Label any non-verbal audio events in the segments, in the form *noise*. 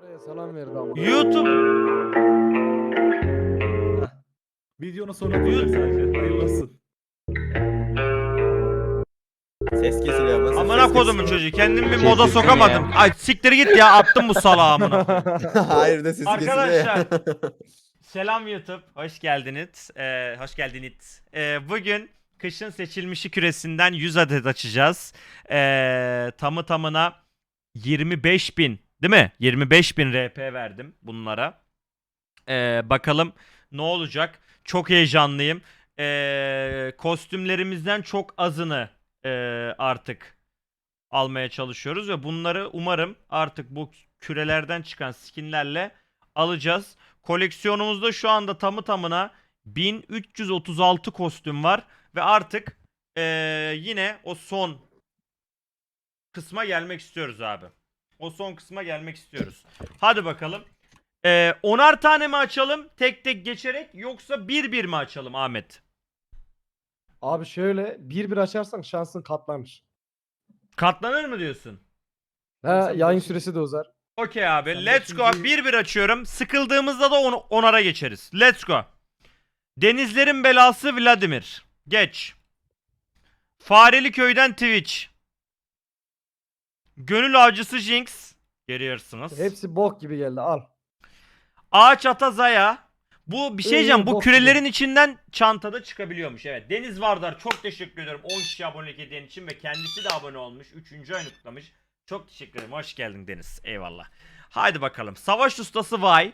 Selam verdi ama. YouTube Videonun sonuna koyacak sadece. Hayırlı olsun. Ses kesiliyor ama. amına kodumun çocuğu kendimi bir Şey moda sokamadım. Ay siktir git ya attım bu salağı amına. *laughs* Hayır da sesi kesiliyor ya. Arkadaşlar *laughs* selam YouTube hoş geldiniz. Ee, hoş geldiniz. Ee, bugün kışın seçilmişi küresinden 100 adet açacağız. Ee, tamı tamına 25 bin değil mi? 25 bin RP verdim bunlara. Ee, bakalım ne olacak? Çok heyecanlıyım. Ee, kostümlerimizden çok azını ee, artık almaya çalışıyoruz ve bunları umarım artık bu kürelerden çıkan skinlerle alacağız. Koleksiyonumuzda şu anda tamı tamına 1336 kostüm var ve artık ee, yine o son kısma gelmek istiyoruz abi. O son kısma gelmek istiyoruz. Hadi bakalım. Ee, onar tane mi açalım tek tek geçerek yoksa bir bir mi açalım Ahmet? Abi şöyle bir bir açarsan şansın katlanır. Katlanır mı diyorsun? Ha, Sen yayın süresi de uzar. Okey abi. Sen Let's go. beşinci- Bir bir açıyorum. Sıkıldığımızda da on onara geçeriz. Let's go. Denizlerin belası Vladimir. Geç. Fareli köyden Twitch. Gönül avcısı Jinx. Görüyorsunuz. Hepsi bok gibi geldi al. Ağaç ata Zaya. Bu bir şey diyeceğim. Bu bok kürelerin içinden çantada çıkabiliyormuş. Evet. Deniz Vardar çok teşekkür ediyorum. 10 kişi abonelik hediyen için ve kendisi de abone olmuş. 3. ayını kutlamış. Çok teşekkür ederim. Hoş geldin Deniz. Eyvallah. Haydi bakalım. Savaş ustası Vay.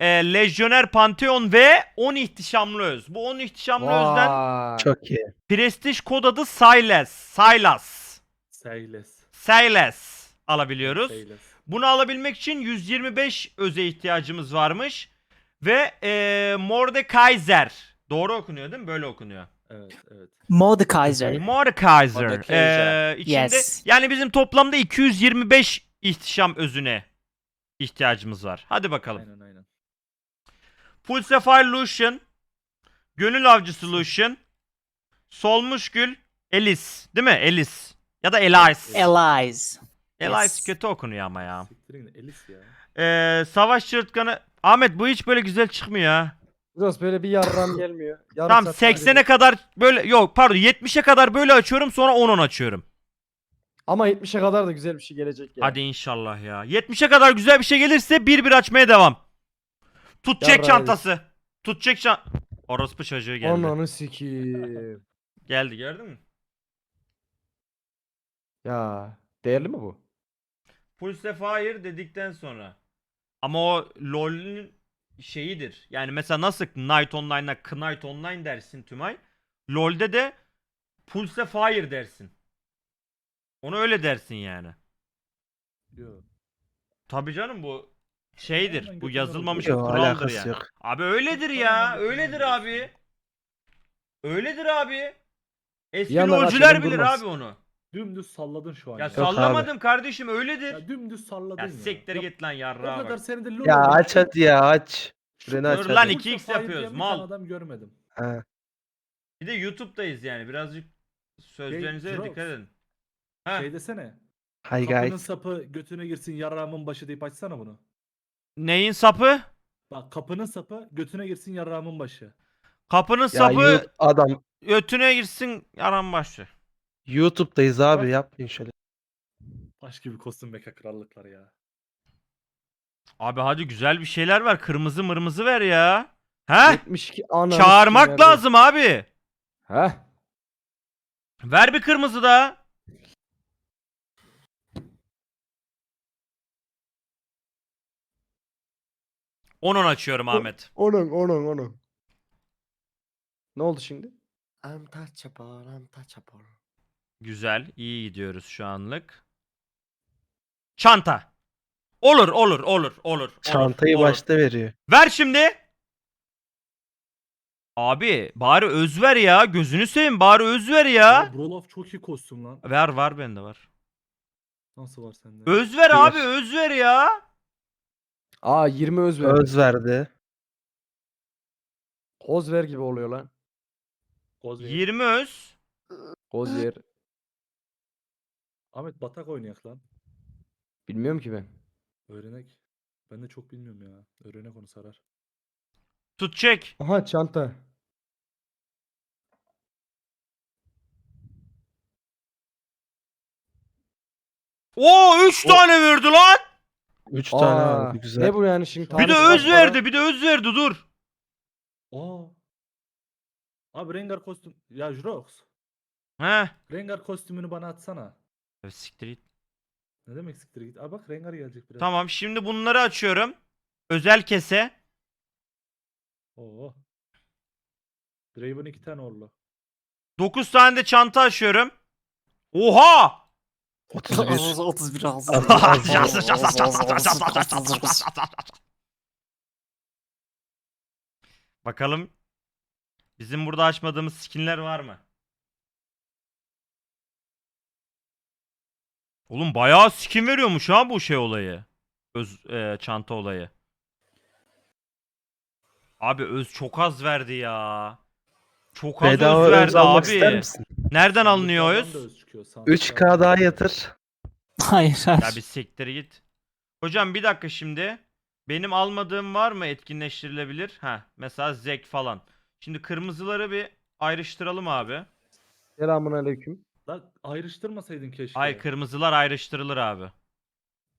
Ee, Lejyoner Pantheon ve 10 ihtişamlı öz. Bu 10 ihtişamlı özden Vay. Çok iyi. prestij kod adı Silas. Silas. Sayles. Silas alabiliyoruz. Sayles. Bunu alabilmek için 125 öze ihtiyacımız varmış. Ve eee Mordekaiser. Doğru okunuyor değil mi? Böyle okunuyor. Evet evet. Mordekaiser. Mordekaiser. Mordekaiser. Eee, içinde, Yes. Yani bizim toplamda 225 ihtişam özüne ihtiyacımız var. Hadi bakalım. Aynen aynen. Pulsefire Lucian. Gönül Avcısı Lucian. Solmuş Gül. Elis. Değil mi? Elis. Ya da Elias. Elias. Elias Yes. kötü okunuyor ama ya. Siktirin gidin, Elis ya. Eee savaş çırtkanı. Ahmet bu hiç böyle güzel çıkmıyor ha. Biraz böyle bir yarram gelmiyor. Yarım Tamam saat 80'e sadece- kadar böyle yok pardon 70'e kadar böyle açıyorum sonra 10-10 açıyorum. Ama 70'e kadar da güzel bir şey gelecek ya. Hadi inşallah ya. 70'e kadar güzel bir şey gelirse bir bir açmaya devam. Tutacak Yarrağıyız. çantası. Tutacak çan... Orospu çocuğu geldi. Ananı sikiyim. Geldi gördün mü? Ya değerli mi bu? Pulse Fire dedikten sonra. Ama o LoL'ün şeyidir. Yani mesela nasıl Night Online'a Knight Online dersin Tümay. LoL'de de Pulse Fire dersin. Onu öyle dersin yani. Yo. Tabii canım bu şeydir. Bu yazılmamış bir Yok kuraldır alakası yani. yok. Abi öyledir ya. Öyledir abi. Öyledir abi. Eski yandan LoL'cüler açalım, bilir durmaz. abi onu. Dümdüz salladın şu an Ya ya. sallamadım kardeşim öyledir. Ya dümdüz salladın Ya siktir Ya, git lan O yarrağa kadar bak. seni de lol Ya aç hadi ya aç. Şurayı Dur aç lan hadi. iki- 2x Fire yapıyoruz, mal. adam görmedim. Ha. Bir de YouTube'dayız yani birazcık sözlerinize de Drops. dikkat edin. Ha, Şey desene. Hi Kapının guys. sapı götüne girsin yarrağımın başı deyip açsana bunu. neyin sapı? Bak kapının sapı götüne girsin yarrağımın başı. Kapının Ya sapı adam ötüne girsin yaran başı. YouTube'dayız abi yapmayın şöyle. Başka bir kostüm meka krallıklar ya. Abi hadi güzel bir şeyler ver. Kırmızı mırmızı ver ya. He? 72 ananı Çağırmak lazım abi. Heh. Ver bir kırmızı da. Onun açıyorum Ahmet. Onun onun onun. Ne oldu şimdi? Untouchable, untouchable. Güzel. iyi gidiyoruz şu anlık. Çanta. Olur olur olur olur. Çantayı olur. başta veriyor. Ver şimdi. Abi bari öz ver ya. Gözünü seveyim bari öz ver ya. Ya Brolof çok iyi kostüm lan. Ver var bende var. Nasıl var sende? Öz ver Buyur. abi öz ver ya. Aa 20 öz ver. Öz verdi. Koz ver gibi oluyor lan. Kozveyi. 20 öz. Koz ver. Ahmet batak oynayak lan. Bilmiyorum ki ben. Öğrenek. Ben de çok bilmiyorum ya. Öğrenek onu sarar. Tut çek. Aha çanta. Oo 3 tane verdi lan. 3 tane Aa, vardı güzel. Ne bu yani şimdi? Bir de tarih öz para? verdi, bir de öz verdi dur. Aa. Abi Rengar kostüm. Ya Jirox. He. Rengar kostümünü bana atsana. Evet siktir git. Ne demek siktir git? Aa bak Rengar gelecek biraz. Tamam şimdi bunları açıyorum. Özel kese. Oo. Draven iki tane orlu. 9 tane de çanta açıyorum. Oha! 31. 31 Bakalım bizim burada açmadığımız skinler var mı? Oğlum bayağı skin veriyormuş ha bu şey olayı. Öz e, çanta olayı. Abi öz çok az verdi ya. Çok az Bedava öz öz verdi almak ister abi. misin? Nereden alınıyor öz? da öz çıkıyor, sandıklardan. 3K daha yatır. *laughs* Hayır hayır. Ya bir siktir git. Hocam bir dakika şimdi. Benim almadığım var mı etkinleştirilebilir? Ha, mesela Zek falan. Şimdi kırmızıları bir ayrıştıralım abi. Selamun aleyküm. Lan ayrıştırmasaydın keşke. Ay kırmızılar ayrıştırılır abi.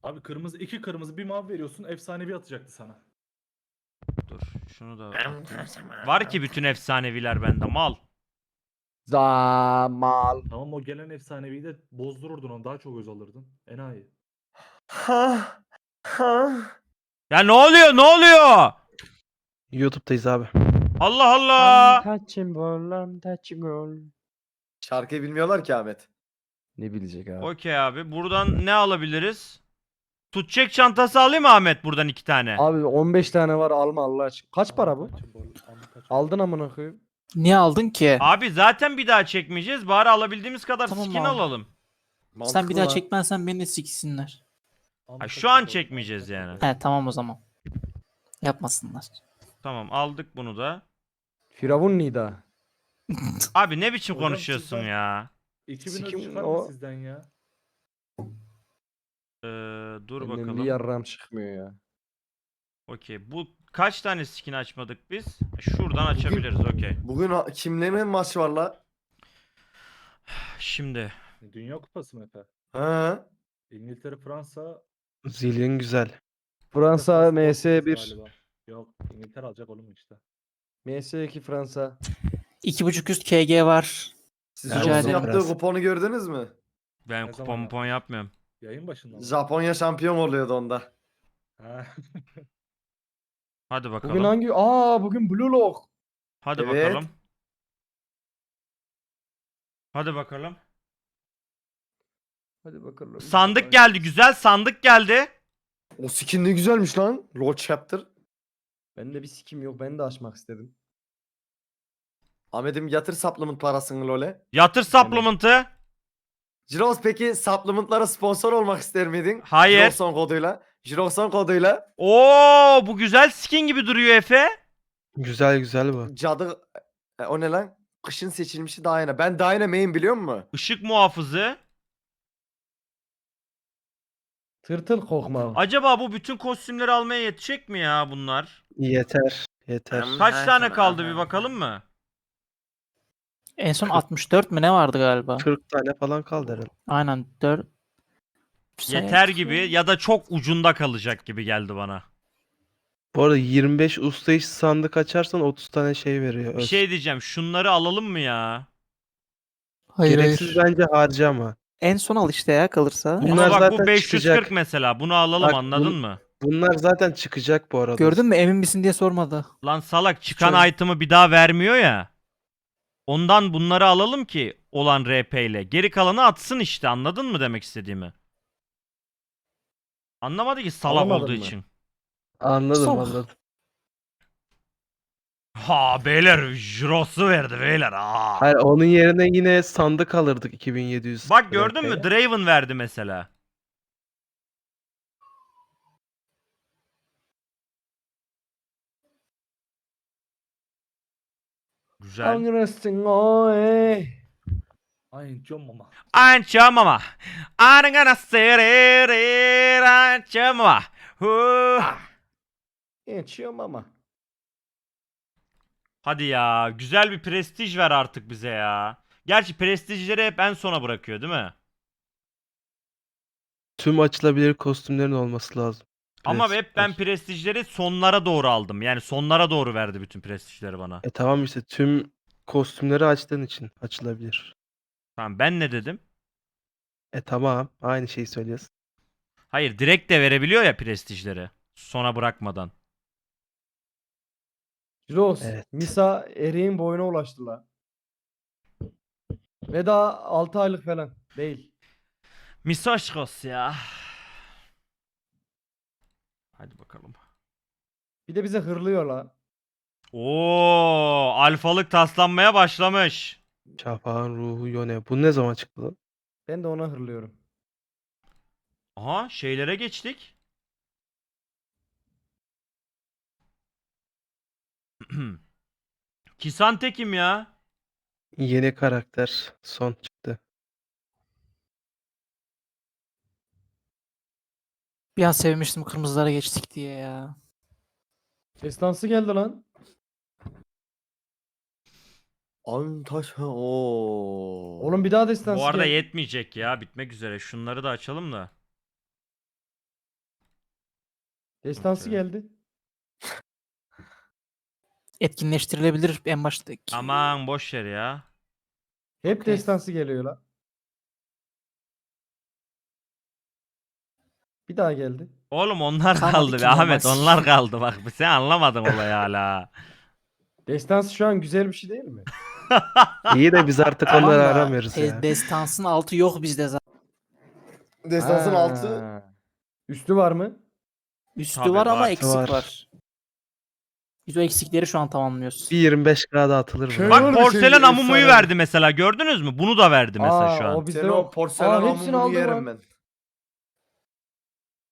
Abi kırmızı iki kırmızı bir mavi veriyorsun efsanevi atacaktı sana. Dur şunu da. Var ki bütün efsaneviler bende mal. Zamal. Tamam o gelen efsaneviyi de bozdururdun onu daha çok öz alırdın. Enayi. Ha. Ha. Ya ne oluyor ne oluyor? YouTube'dayız abi. Allah Allah. Untouchable, untouchable. Şarkıyı bilmiyorlar ki Ahmet. Ne bilecek abi? Okey abi buradan ne alabiliriz? Tutacak çantası alayım mı Ahmet buradan iki tane? Abi 15 tane var alma Allah aşkına. Kaç para bu? Aldın amına koyayım. Niye aldın ki? Abi zaten bir daha çekmeyeceğiz. Bari alabildiğimiz kadar Tamam skin abi. alalım. Sen bir Mantıklı daha lan. çekmezsen beni de siksinler. Ha, şu an çekmeyeceğiz yani. He tamam o zaman. Yapmasınlar. Tamam aldık bunu da. Firavun Nida. Abi ne biçim Hocam konuşuyorsun sizden- ya? 2000 Sikim çıkar o- mı sizden ya? Ee, dur Benden bakalım. bir yarram çıkmıyor ya. Okey. Bu kaç tane skin açmadık biz? Şuradan açabiliriz. Okey. Bugün ha- kimlerin maç var la? *sighs* Şimdi Dünya Kupası mı Efe? Ha? İngiltere, Fransa. Zilin güzel. Fransa Fransa MS1. galiba. Yok İngiltere alacak oğlum işte. MS2 Fransa. 2.5 üst KG var. Siz Rica ederim. yaptığı Biraz. kuponu gördünüz mü? ben Ne kupon zaman mupon yapmıyorum. Yayın başında mı? Japonya şampiyon oluyordu onda. Ha. *laughs* Hadi bakalım. Bugün hangi? Aa bugün Blue Lock. Hadi Evet. bakalım. Hadi bakalım. Hadi bakalım. Sandık geldi. Güzel sandık geldi. O skin ne güzelmiş lan. Lord Chapter. Bende bir sikim yok. Ben de açmak istedim. Ahmet'im yatır supplement parasını LoL'e. Yatır supplement'ı. Jirox peki supplement'lara sponsor olmak ister miydin? Hayır. Jiroxon koduyla. Jiroxon koduyla. Oo bu güzel skin gibi duruyor Efe. Güzel güzel bu. Cadı... E, o ne lan? Kışın seçilmişi Diana. Ben Diana main biliyor musun? Işık muhafızı. Tırtıl kokma. Acaba bu bütün kostümleri almaya yetecek mi ya bunlar? Yeter. Yeter. Kaç tane kaldı bir bakalım mı? En son 64 mü ne vardı galiba? 40 tane falan kaldı herhalde. Aynen 4. Yeter gibi ya da çok ucunda kalacak gibi geldi bana. Bu arada 25 usta iş sandık açarsan 30 tane şey veriyor. Bir Öz. şey diyeceğim. Şunları alalım mı ya? Hayır Gereksiz hayır. bence harcama. En son al işte ya kalırsa. Bunlar bak zaten bu 540 çıkacak. mesela. Bunu alalım Bak, anladın bunu- mı? Bunlar zaten çıkacak bu arada. Gördün mü emin misin diye sormadı. Lan salak çıkan item'ı bir daha vermiyor ya. Ondan bunları alalım ki olan RP ile. Geri kalanı atsın işte anladın mı demek istediğimi? Anlamadı ki salak Anlamadın olduğu mı? için. Anladım Sok. anladım. Ha beyler Jros'u verdi beyler. Aa. Hayır onun yerine yine sandık alırdık 2700. Bak gördün mü? Draven verdi mesela. Güzel. Angrestin oy. Ay Mama. Ancha mama. I'm gonna say it, it, ancha mama. Hı. Geçiyorum ama. Hadi ya. Güzel bir prestij ver artık bize ya. Gerçi prestijleri hep en sona bırakıyor değil mi? Tüm açılabilir kostümlerin olması lazım. Ama hep ben prestijleri sonlara doğru aldım. Yani sonlara doğru verdi bütün prestijleri bana. E tamam işte tüm kostümleri açtığın için açılabilir. Tamam ben ne dedim? E tamam aynı şeyi söylüyorsun. Hayır direkt de verebiliyor ya prestijleri. Sona bırakmadan. Jiros, Evet. Misa eriğin boyuna ulaştı la. Ve daha 6 aylık falan değil. Misaşkos ya. Hadi bakalım. Bir de bize hırlıyor la. Oo, alfalık taslanmaya başlamış. Şafak'ın ruhu Yone. Bu ne zaman çıktı lan? Ben de ona hırlıyorum. Aha, şeylere geçtik. *clears throat* Kisante kim ya? Yeni karakter son çıktı. Bir an sevmiştim kırmızılara geçtik diye ya. Destansı geldi lan. Antaş ha ooo. Oğlum bir daha destansı Bu arada geldi. yetmeyecek ya. Bitmek üzere. Şunları da açalım da. Destansı geldi. Etkinleştirilebilir en baştaki. Aman boş ver ya. Hep Okey. destansı geliyor la. Bir daha geldi. Oğlum onlar Kalmadı kaldı ki be normal. Ahmet. Onlar kaldı bak. Sen anlamadın olayı hala. *laughs* Destansı şu an güzel bir şey değil mi? *laughs* İyi de biz artık Tamam onları da, aramıyoruz E, ya. destansın altı yok bizde zaten. Destansın Ha. altı. Üstü var mı? Üstü Tabii var ama var. eksik Var. var. Biz o eksikleri şu an tamamlıyoruz. Bir 25K'da atılır Köy bu. var Bak şey porselen amumuyu efsane. verdi mesela. Gördünüz mü? Bunu da verdi mesela Aa, şu an. O bizde yok. o porselen Aa, hepsini hamurunu yerim lan. ben.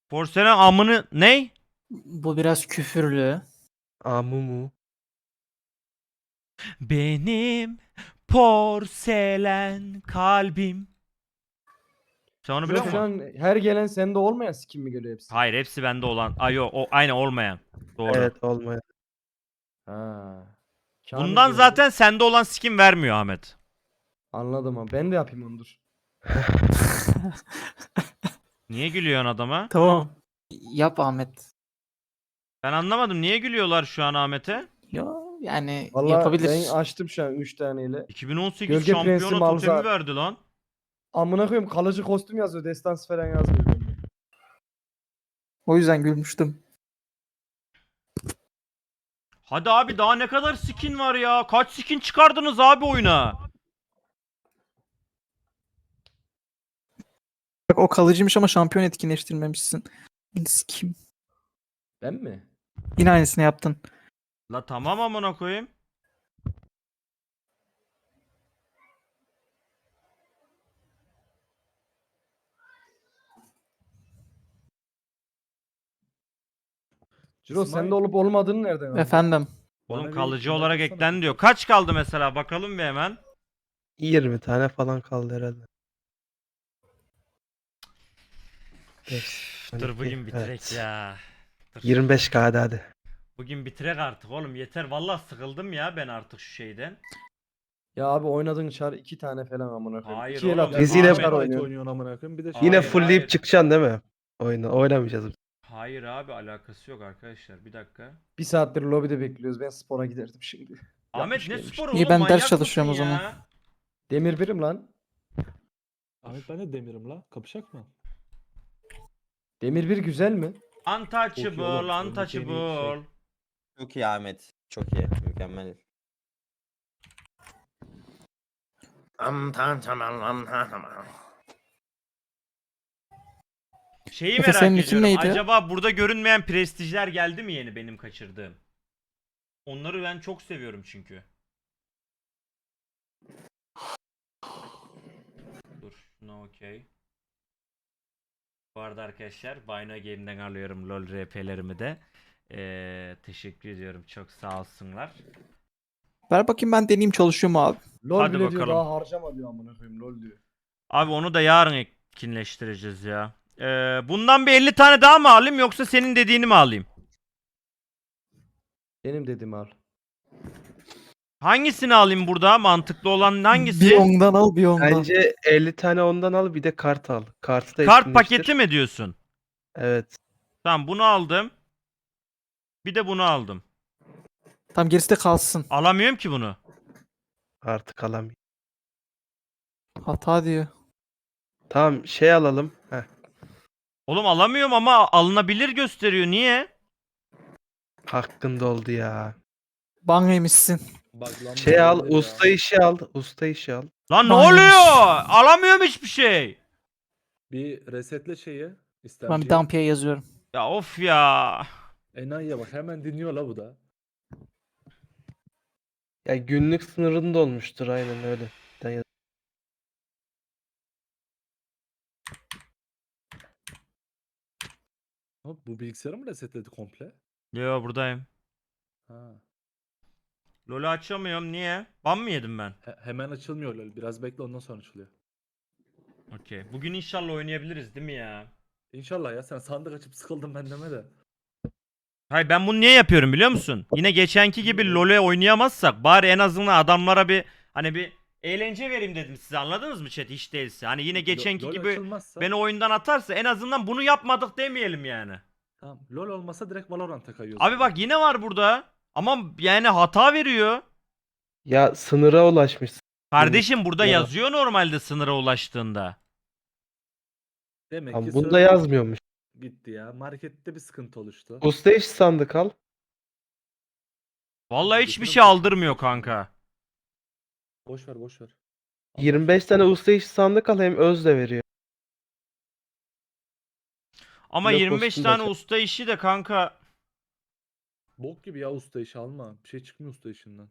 Porselen amını ne? Bu biraz küfürlü. Amumu. Benim porselen kalbim. Sen onu biliyor şu musun? an her gelen sende olmayan skin mi geliyor hepsi? Hayır hepsi bende olan. Ay yok o aynı olmayan. Doğru. Evet olmayan. Ha. Kamil Bundan geldi. zaten sende olan skin vermiyor Ahmet. Anladım ama ben de yapayım onu dur. *laughs* Niye gülüyorsun adama? Tamam. Yap Ahmet. Ben anlamadım. Niye gülüyorlar şu an Ahmet'e? Yo yani Vallahi yapabilir. ben açtım şu an 3 taneyle. 2018 Gölge Prensi şampiyona totemi verdi lan. Amına koyayım kalıcı kostüm yazıyor. Destans falan yazmıyor. O yüzden gülmüştüm. Hadi abi daha ne kadar skin var ya? Kaç skin çıkardınız abi oyuna? Bak o kalıcıymış ama şampiyon etkinleştirmemişsin. Kim? Ben mi? Yine aynısını yaptın. La tamam amına koyayım. Ciro İsmail. sende olup olmadığını nereden anladın? Efendim. Oğlum Bana bir kalıcı olarak baksana. eklendi diyor. Kaç kaldı mesela? Bakalım bir hemen. 20 tane falan kaldı herhalde. Dur 12, bugün bitirek evet. ya. Dur. 25K'da hadi. Bugün bitirek artık oğlum yeter. Vallahi sıkıldım ya ben artık şu şeyden. Ya abi oynadığın çar iki tane falan amına koyayım. Hayır İki oğlum, Biz yine- çar oynuyorsun. amına koyayım. Bir de Yine Hayır, fullleyip hayır. çıkacaksın değil mi? Oyunu oynamayacağız. Hayır abi alakası yok arkadaşlar. Bir dakika. Bir saattir lobide bekliyoruz. Ben spora giderdim şimdi. Ahmet ne sporu İyi, oğlum ben ders çalışıyorum o zaman. Demir birim lan. Ahmet ben de demirim la. Kapışak mı? Demir bir güzel mi? Untouchable, oğlum, untouchable. Çok iyi Ahmet. Çok iyi. Mükemmel. Şeyi Efe, merak senin ediyorum. neydi? Acaba burada görünmeyen prestijler geldi mi yeni benim kaçırdığım? Onları ben çok seviyorum çünkü. Dur, no okey. Bu arada arkadaşlar Bino Game'den alıyorum LoL RP'lerimi de. Ee, teşekkür ediyorum. Çok sağ olsunlar. Ver bakayım ben deneyeyim çalışıyor mu abi? LOL Hadi bile diyor bakalım. daha harcama diyor amına koyayım LOL diyor. Abi onu da yarın etkinleştireceğiz ya. Ee, bundan bir 50 tane daha mı alayım yoksa senin dediğini mi alayım? Benim dediğimi al. Hangisini alayım burada? Mantıklı olan hangisi? Bir ondan al bir ondan. Bence 50 tane ondan al bir de kart al. Kartı da Kart etkinleştir. paketi mi diyorsun? Evet. Tamam bunu aldım. Bir de bunu aldım. Tam gerisi de kalsın. Alamıyorum ki bunu. Artık alamıyorum. Hata diyor. Tamam şey alalım. Heh. Oğlum alamıyorum ama alınabilir gösteriyor. Niye? Hakkın doldu ya. Ban yemişsin. Şey al, ya? usta işi al. Usta işi al. Lan ne oluyor? Alamıyorum hiçbir şey. Bir resetle şeyi. Ben bir istemciyi. dampiye yazıyorum. Ya of ya. Enayiye bak hemen dinliyor la bu da. Ya günlük sınırında olmuştur aynen öyle. Ha, bu bilgisayarı mı resetledi komple? Yo buradayım. Ha. LoL'ü açamıyorum. Niye? Ban mı yedim ben? He- hemen açılmıyor LoL. Biraz bekle ondan sonra açılıyor. Okey. Bugün inşallah oynayabiliriz değil mi ya? İnşallah ya sen sandık açıp sıkıldım ben deme de. Hayır ben bunu niye yapıyorum biliyor musun? Yine geçenki gibi LoL'e oynayamazsak bari en azından adamlara bir hani bir eğlence vereyim dedim size anladınız mı chat hiç değilse. Hani yine geçenki LoL gibi açılmazsa, beni oyundan atarsa en azından bunu yapmadık demeyelim yani. Tamam. LoL olmasa direkt Valorant'a kayıyoruz. Abi bak yine var burada. Ama yani hata veriyor. Ya sınıra ulaşmışsın. Kardeşim burada Ya. yazıyor normalde sınıra ulaştığında. Demek Ama ki bunda server yazmıyormuş. gitti ya. Markette bir sıkıntı oluştu. Usta işi sandık al. Vallahi hiçbir şey aldırmıyor kanka. Boş ver boş ver. 25 tane usta işi sandık al hem öz de veriyor. Ama Blok 25 postunu tane da- usta işi de kanka Bok gibi ya usta işi alma. Bir şey çıkmıyor usta işinden.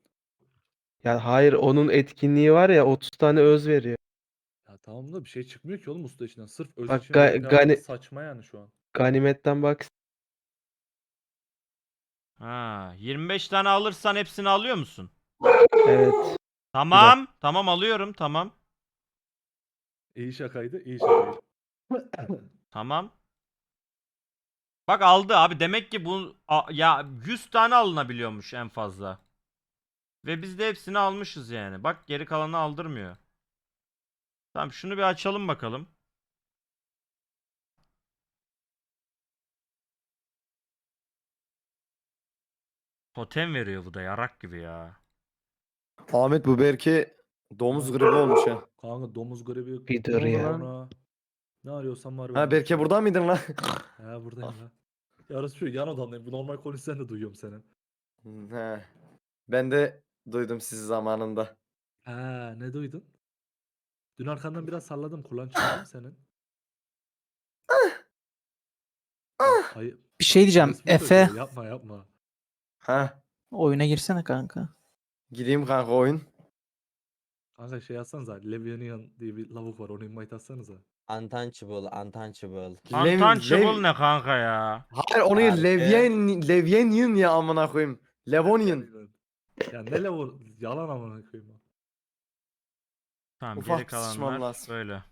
Ya hayır onun etkinliği var ya 30 tane öz veriyor. Ya tamam da bir şey çıkmıyor ki oğlum usta işinden. Sırf öz Bak, için ga- gani- saçma yani şu an. Ganimetten bak. Ha, 25 tane alırsan hepsini alıyor musun? Evet. Tamam. Tamam alıyorum. Tamam. İyi şakaydı, iyi şakaydı. Tamam. Bak aldı abi. Demek ki bu a- ya 100 tane alınabiliyormuş en fazla. Ve biz de hepsini almışız yani. Bak geri kalanı aldırmıyor. Tamam şunu bir açalım bakalım. Totem veriyor bu da yarak gibi ya. Ahmet bu belki domuz gribi olmuş ya. Kanka domuz gribi. Bir dur ne ya. lan? Ne arıyorsan var. Ha bende. Berke burada mıydın lan? *laughs* He buradayım lan. Yarısı şu yan odamdayım. Bu normal konuşsan da duyuyorum seni. He. Ben de duydum sizi zamanında. Ha ne duydun? Dün arkandan biraz salladım. Kulağın çıktı mı senin? Hayır. Bir şey diyeceğim. Efe Yapma yapma. Ha. oyuna girsene kanka. Gideyim kanka oyun. Kanka şey yazsanıza. Levianian diye bir lavuk var. Onu invite atsanıza. Untouchable, untouchable. Lev- Untouchable Lev- ne kanka ya? Hayır onu Abi. Levyen Levyanian ya amına koyayım. Levonian. Ya ne levo yalan amına koyayım. Tamam Ufak geri sıçmam kalanlar lazım. böyle.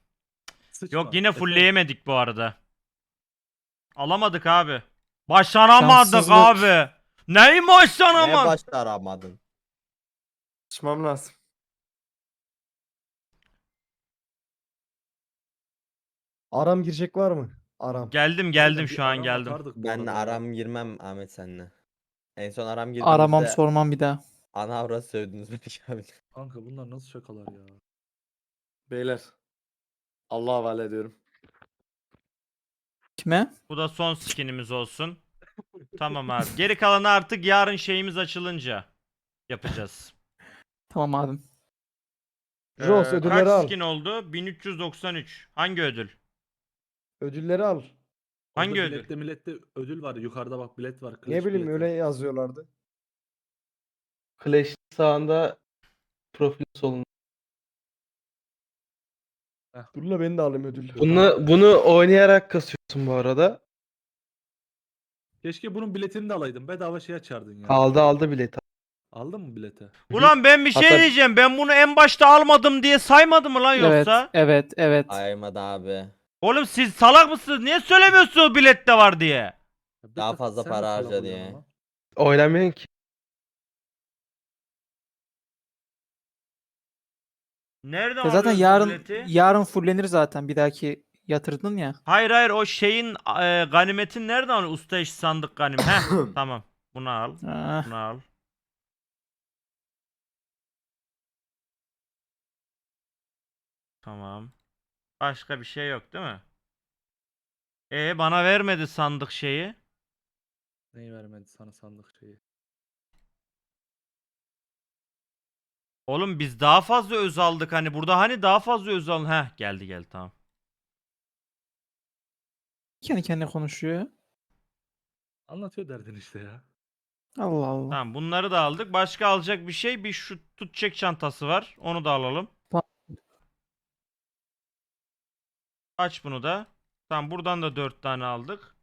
Sıçma. Yok yine fullleyemedik bu arada. Alamadık abi. Başaramadık Şanssızlık. abi. Neyi Neye başaramadık? başta aramadın? Çıkmam lazım. Aram girecek var mı? Aram. Geldim geldim şu an aram geldim. Ben aram girmem Ahmet seninle. En son aram girdiğimizde Aramam sormam bir daha. ana avrat sövdünüz belki abi. *laughs* Kanka bunlar nasıl şakalar ya? Beyler. Allah'a havale ediyorum. Kime? Bu da son skinimiz olsun. Tamam abi. Geri kalanı artık yarın şeyimiz açılınca yapacağız. *laughs* Tamam abim. Jos Ee, ödülleri kaç al. skin oldu? 1393. Hangi ödül? Ödülleri al. Hangi Orada ödül? Bilette millette ödül var. Yukarıda bak bilet var. Ne Clash bileyim bileti. öyle yazıyorlardı. Clash sağında profil solunda. Dur la ben de alayım ödül. Bunu bunu oynayarak kasıyorsun bu arada. Keşke bunun biletini de alaydın. Bedava şey açardın ya. Aldı aldı bileti. Aldın mı bileti? Ulan ben bir şey Hatta- diyeceğim. Ben bunu en başta almadım diye saymadı mı lan Evet, yoksa? evet, evet. Aymadı abi. Oğlum siz salak mısınız? Niye söylemiyorsunuz bilette var diye? Daha fazla sen para harca diye. ama. Oynamıyorsun ki. Nereden Ya zaten yarın bileti? yarın fullenir zaten bir dahaki yatırdın ya. Hayır hayır o şeyin e, ganimetin nereden alıyorsun? Usta iş sandık ganim. Heh *coughs* tamam. Bunu al. Ah, Bunu al. Tamam. Başka bir şey yok değil mi? E bana vermedi sandık şeyi. Neyi vermedi sana sandık şeyi. Oğlum biz daha fazla öz aldık hani burada hani daha fazla öz alın. Heh geldi geldi tamam. kendi kendine konuşuyor. Anlatıyor derdin işte ya. Allah Allah. Tamam bunları da aldık. Başka alacak bir şey bir şu tut çek çantası var. Onu da alalım. Tamam. Aç bunu da. Tamam buradan da 4 tane aldık.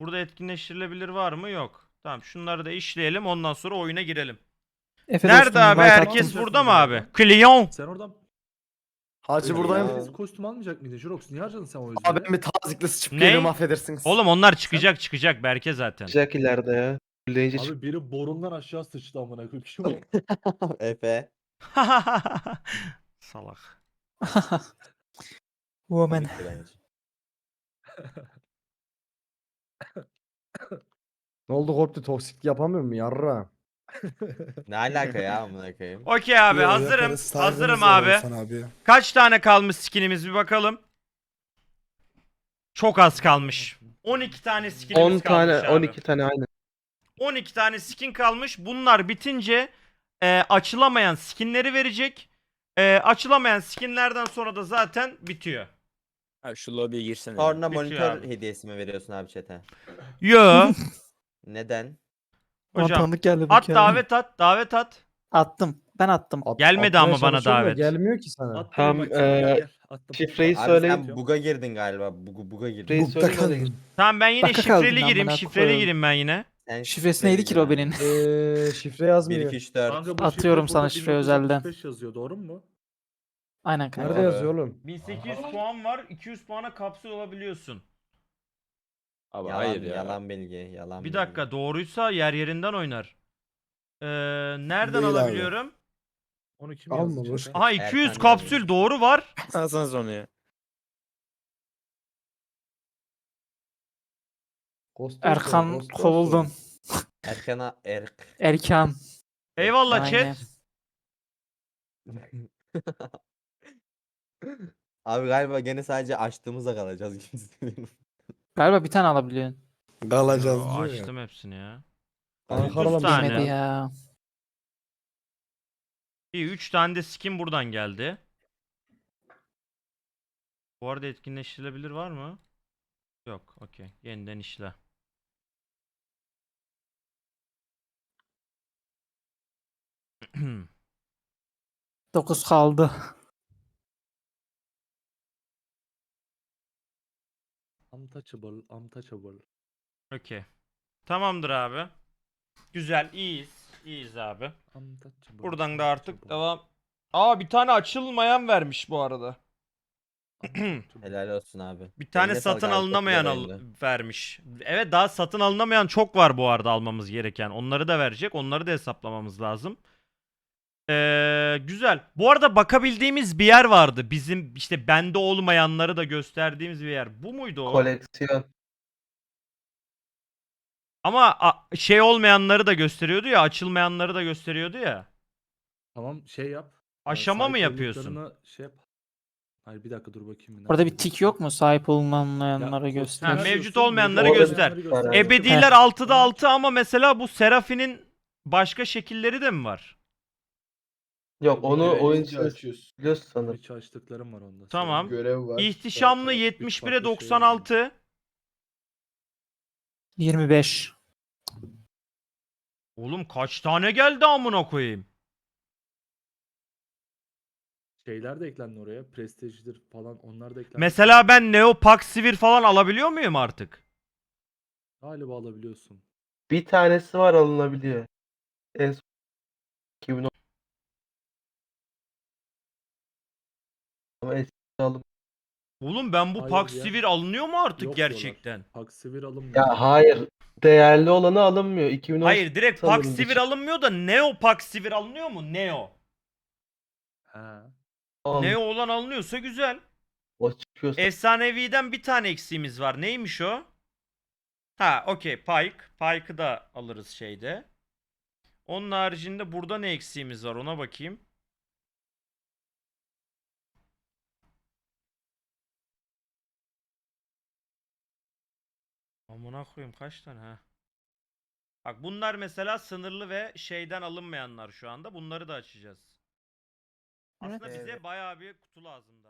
Burada etkinleştirilebilir var mı? Yok. Tamam şunları da işleyelim ondan sonra oyuna girelim. Efe Nerede dostum, abi? Herkes burada mı abi? Clion. Sen oradan Hacı Ya. buradayım. Herkes kostüm almayacak mıydın Jurox? Niye harcadın sen o yüzden? Abi ben bir tazikli sıçıp Ne? geliyorum affedersiniz. Oğlum onlar çıkacak çıkacak Berke zaten. Çıkacak ileride ya. Fulleyince çık. Abi biri borundan aşağı sıçtı amına koyayım. Kim *laughs* o? Efe. *laughs* Salak. *laughs* Woman. *laughs* Ne oldu Korktu toksik yapamıyor mu yarra? Ne alaka ya amına koyayım? Okey abi hazırım. Hazırım abi. abi. Kaç tane kalmış skinimiz bir bakalım. Çok az kalmış. 12 tane skinimiz 10 kalmış tane, abi. 12 tane aynı. 12 tane skin kalmış. Bunlar bitince e, açılamayan skinleri verecek. E, açılamayan skinlerden sonra da zaten bitiyor. Abi şu lobiye girsene. Sonra monitör abi. hediyesi mi veriyorsun abi chat'e? Yo. *laughs* Neden? Bana Hocam tanıdık geldi bu at hikaye. davet at. Davet at. Attım. Ben attım. At- Gelmedi atmaya ama bana çalışıyorum da davet. Gelmiyor ki sana. Attım Tam, bak sana, gel, eee, gel. Attım. şifreyi Abi söyle. sen buga girdin galiba. Buga, buga girdin. Şifreyi Bukta söyle. kaldın. Tamam ben yine Dakika kaldı şifreli lan gireyim. bana Şifreli koyalım. gireyim ben yine. Sen Şifresi neydi ki Robin'in? Eee şifre 1 yazmıyor. 2 3 4. Kanka bu Atıyorum sana burada şifre özelden. 1935 yazıyor doğru mu? Aynen kanka. Nerede yazıyor oğlum? 1800 puan var. 200 puana kapsül olabiliyorsun. Abi Yalan, hayır ya. yalan bilgi, yalan Bir bilgi. dakika doğruysa yer yerinden oynar. Ee, nereden Değil abi. alabiliyorum? 12 mi Alma, yazdı boş chat'e? Aha 200 Erken kapsül geldi. doğru var. *laughs* Alsanız onu ya. Ghost Erkan Ghost kovuldun. Erkan'a erk. Erkan. Eyvallah Aynen. chat. *laughs* Abi galiba gene sadece açtığımızda kalacağız gibi hissediyorum. Galiba bir tane alabiliyorsun. Kalacağız Yo, diyor ya. açtım hepsini ya. Ankara'dan 30 tane. Yemedi ya. İyi 3 tane de skin buradan geldi. Bu arada etkinleştirilebilir var mı? Yok. Okey. Yeniden işle. *clears throat* Dokuz kaldı. Untouchable, untouchable. Okey. Tamamdır abi. Güzel. iyiyiz. İyiyiz abi. Untouchable. Buradan da artık untouchable, devam. Aa bir tane açılmayan vermiş bu arada. *clears throat* Helal olsun abi. Bir tane Eline satın alınamayan al- vermiş. Evet daha satın alınamayan çok var bu arada almamız gereken. Onları da verecek. Onları da hesaplamamız lazım. Ee, güzel. Bu arada bakabildiğimiz bir yer vardı. Bizim işte bende olmayanları da gösterdiğimiz bir yer. Bu muydu o? Koleksiyon. Ama a- şey olmayanları da gösteriyordu ya, açılmayanları da gösteriyordu ya. Tamam şey yap. Ee, Aşama mı sahip yapıyorsun? Şey yap. Hayır bir dakika dur bakayım. bir Orada bir tik yok mu? Sahip olunanlara Ya, göster. Ha, göster. mevcut olmayanları göster. Ebediler Heh. 6'da 6 ama mesela bu Serafin'in başka şekilleri de mi var? Yok onu Görev oyun içinde açıyorsun. biliyorsun sanırım. Hiç açtıklarım var onda. Tamam. Görev var. İhtişamlı farklı 71'e şey 96. 25. Oğlum kaç tane geldi amına koyayım? Şeyler de eklendi oraya. Prestige'dir falan onlar da eklendi. Mesela ben Neo Pax Sivir falan alabiliyor muyum artık? Galiba alabiliyorsun. Bir tanesi var alınabiliyor. En son 2010. Ama eski alıp Oğlum ben bu Hayır Pax ya. Sivir alınıyor mu artık Yok diyorlar. gerçekten? Paksivir alınmıyor. Ya hayır. Değerli olanı alınmıyor. 2010 Hayır direkt Pax sanırım Sivir dışı- alınmıyor da Neo Pax Sivir alınıyor mu? Neo. Ha. Neo olan alınıyorsa güzel. O çıkıyorsa Efsanevi'den bir tane eksiğimiz var. Neymiş o? Ha okey Pike. Pike'ı da alırız şeyde. Onun haricinde burada ne eksiğimiz var ona bakayım. Amına koyayım kaç tane ha? Bak bunlar mesela sınırlı ve şeyden alınmayanlar şu anda. Bunları da açacağız. Aslında bize bayağı bir kutu lazım daha.